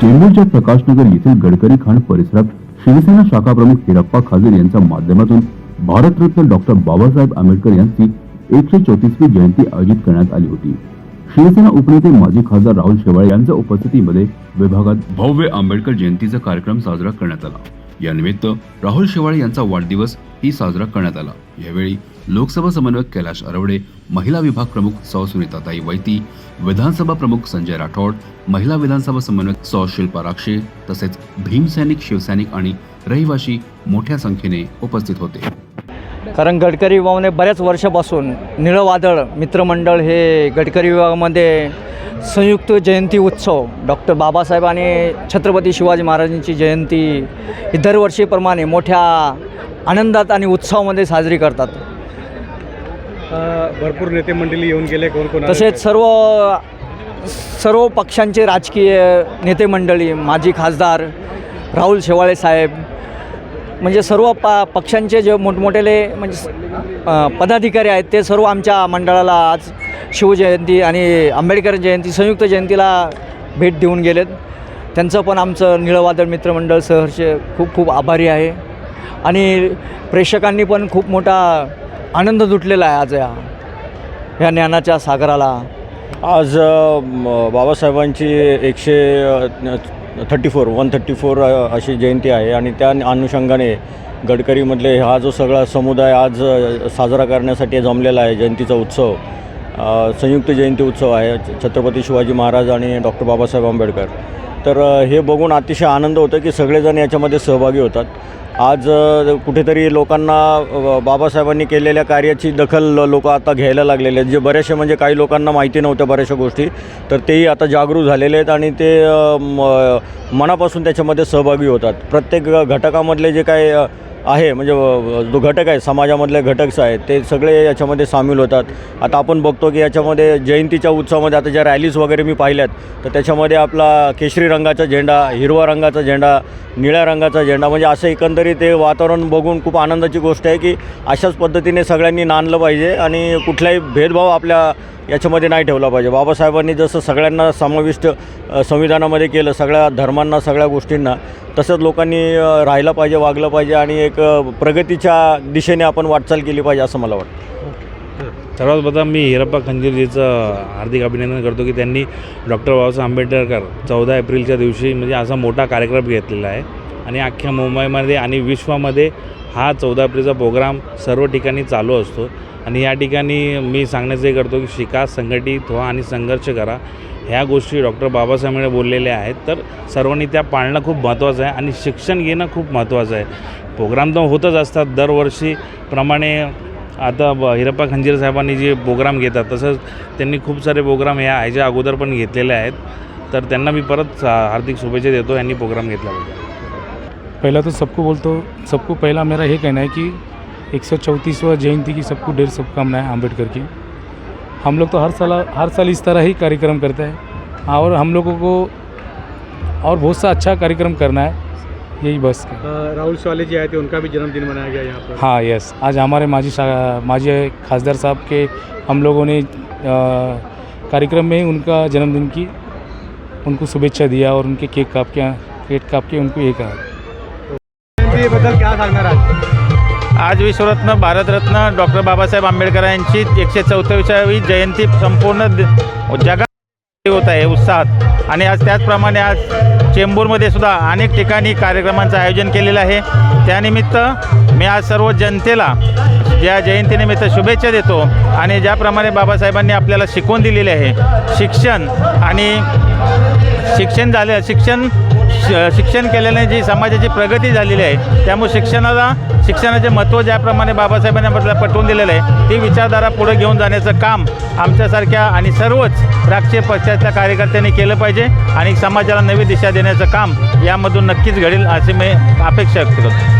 चेंबूरच्या प्रकाशनगर येथील गडकरी खाण परिसरात शिवसेना शाखा प्रमुख हिरप्पा खाजीर यांच्या माध्यमातून भारतरत्न डॉक्टर बाबासाहेब आंबेडकर यांची एकशे चौतीसवी जयंती आयोजित करण्यात आली होती. शिवसेना उपनेते माजी खासदार राहुल शेवाळे यांच्या उपस्थितीमध्ये विभागात भव्य आंबेडकर जयंतीचा कार्यक्रम साजरा करण्यात आला. यानिमित्त राहुल शेवाळे यांचा वाढदिवस ही साजरा करण्यात आला. यावेळी लोकसभा समन्वयक कैलाश अरवडे महिला विभाग प्रमुख सौ सुनीताताई वैती विधानसभा प्रमुख संजय राठोड महिला विधानसभा समन्वयक सौ शिल्पा राक्षे तसेच भीमसैनिक शिवसैनिक आणि रहिवाशी मोठ्या संख्येने उपस्थित होते. कारण गडकरी विभागाने बऱ्याच वर्षापासून निळं वादळ मित्रमंडळ हे गडकरी विभागामध्ये संयुक्त जयंती उत्सव डॉक्टर बाबासाहेब आणि छत्रपती शिवाजी महाराजांची जयंती ही दरवर्षीप्रमाणे मोठ्या आनंदात आणि उत्सवामध्ये साजरी करतात. भरपूर नेते मंडळी येऊन गेले कोण कोण? तसेच सर्व सर्व पक्षांचे राजकीय नेते मंडळी माजी खासदार राहुल शेवाळे साहेब म्हणजे सर्व प पक्षांचे जे मोठमोठेले म्हणजे पदाधिकारी आहेत ते सर्व आमच्या मंडळाला आज शिवजयंती आणि आंबेडकर जयंती संयुक्त जयंतीला भेट देऊन गेलेत त्यांचं पण आमचं निळवादळ मित्रमंडळ सहर्ष खूप खूप आभारी आहे आणि प्रेक्षकांनी पण खूप मोठा आनंद जुटलेला आहे आज या ह्या ज्ञानाच्या सागराला. आज बाबासाहेबांची एकशे thirty four one thirty four अशी जयंती आहे आणि त्या अनुषंगाने गडकरीमधले हा जो सगळा समुदाय आज साजरा करण्यासाठी जमलेला आहे जयंतीचा उत्सव. संयुक्त जयंती उत्सव आहे छत्रपती शिवाजी महाराज आणि डॉक्टर बाबासाहेब आंबेडकर. तर हे बघून अतिशय आनंद होतो की सगळेजण याच्यामध्ये सहभागी होतात. आज कुठेतरी लोकांना बाबासाहेबांनी केलेल्या कार्याची दखल लोक आता घ्यायला लागलेले आहेत. जे बरेचसे म्हणजे काही लोकांना माहिती नव्हत्या बऱ्याचशा गोष्टी तर तेही आता जागरूक झालेले आहेत आणि ते म- मनापासून त्याच्यामध्ये सहभागी होतात. प्रत्येक घटकामधले जे काय आहे म्हणजे जो घटक आहे समाजामधले घटक आहेत ते सगळे याच्यामध्ये सामील होतात. आता आपण बघतो की याच्यामध्ये जयंतीच्या उत्सवामध्ये आता ज्या रॅलीज वगैरे मी पाहिल्यात तर त्याच्यामध्ये आपला केशरी रंगाचा झेंडा हिरवा रंगाचा झेंडा निळ्या रंगाचा झेंडा म्हणजे असं एकंदरीत ते वातावरण बघून खूप आनंदाची गोष्ट आहे की अशाच पद्धतीने सगळ्यांनी नांदलं पाहिजे आणि कुठलाही भेदभाव आपल्या याच्यामध्ये नाही ठेवला पाहिजे. बाबासाहेबांनी जसं सगळ्यांना समाविष्ट संविधानामध्ये केलं सगळ्या धर्मांना सगळ्या गोष्टींना तसंच लोकांनी राहिलं पाहिजे वागलं पाहिजे आणि एक प्रगतीच्या दिशेने आपण वाटचाल केली पाहिजे असं मला वाटतं. सर्वात प्रथम मी हिरप्पा खंजीरजीचं हार्दिक अभिनंदन करतो की त्यांनी डॉक्टर बाबासाहेब आंबेडकर चौदा एप्रिलच्या दिवशी म्हणजे असा मोठा कार्यक्रम घेतलेला आहे. आणि अख्ख्या मुंबईमध्ये आणि विश्वामध्ये हा चौदा एप्रिलचा प्रोग्राम सर्व ठिकाणी चालू असतो. आणि या ठिकाणी मी सांगण्याचं हे करतो की शिका संघटित व्हा आणि संघर्ष करा. ह्या गोष्टी डॉक्टर बाबासाहेब बोललेल्या आहेत. तर सर्वांनी त्या पाळणं खूप महत्त्वाचं आहे आणि शिक्षण घेणं खूप महत्त्वाचं आहे. प्रोग्राम तर होतच असतात दरवर्षीप्रमाणे आता ब हिरप्पा खंजीर साहेबांनी जे प्रोग्राम घेतात तसंच त्यांनी खूप सारे प्रोग्राम ह्या ह्याच्या अगोदर पण घेतलेले आहेत. तर त्यांना मी परत हार्दिक शुभेच्छा देतो यांनी प्रोग्राम घेतला होता पहला तो सबको बोलतो सबको पहला मेरा ये कहना है कि एक सौ चौंतीसवा जयंती की सबको ढेर शुभकामनाएं आम्बेडकर की। हम लोग तो हर साल हर साल इस तरह ही कार्यक्रम करते हैं। और हम लोगों को और बहुत सा अच्छा कार्यक्रम करना है। यही बस राहुल शवाले जी आए थे उनका भी जन्मदिन मनाया गया यहाँ पर। हाँ यस आज हमारे माजी माजी खासदार साहब के हम लोगों ने कार्यक्रम में उनका जन्मदिन की उनको शुभेच्छा दिया और उनके केक काप के केक काप के उनको ये कहा। जयंतीबद्दल काय सांगणार आज विश्वरत्न भारतरत्न डॉक्टर बाबासाहेब आंबेडकर यांची एकशे चौथावी जयंती संपूर्ण जगात होत आहे उत्साहात. आणि आज त्याचप्रमाणे आज चेंबूरमध्ये सुद्धा अनेक ठिकाणी कार्यक्रमांचं आयोजन केलेलं आहे. त्यानिमित्त मी आज सर्व जनतेला या जयंतीनिमित्त शुभेच्छा देतो आणि ज्याप्रमाणे बाबासाहेबांनी आपल्याला शिकवून दिलेली आहे शिक्षण आणि शिक्षण झाले शिक्षण श- शिक्षण केल्याने जी समाजाची प्रगती झालेली आहे त्यामुळे शिक्षणाला शिक्षणाचे महत्त्व ज्याप्रमाणे बाबासाहेबांनी आपल्याला पटवून दिलेलं आहे ती विचारधारा पुढे घेऊन जाण्याचं काम आमच्यासारख्या आणि सर्वच राष्ट्रीय पक्षाच्या कार्यकर्त्यांनी केलं पाहिजे आणि समाजाला नवी दिशा देण्याचं काम यामधून नक्कीच घडेल अशी मी अपेक्षा व्यक्त करतो.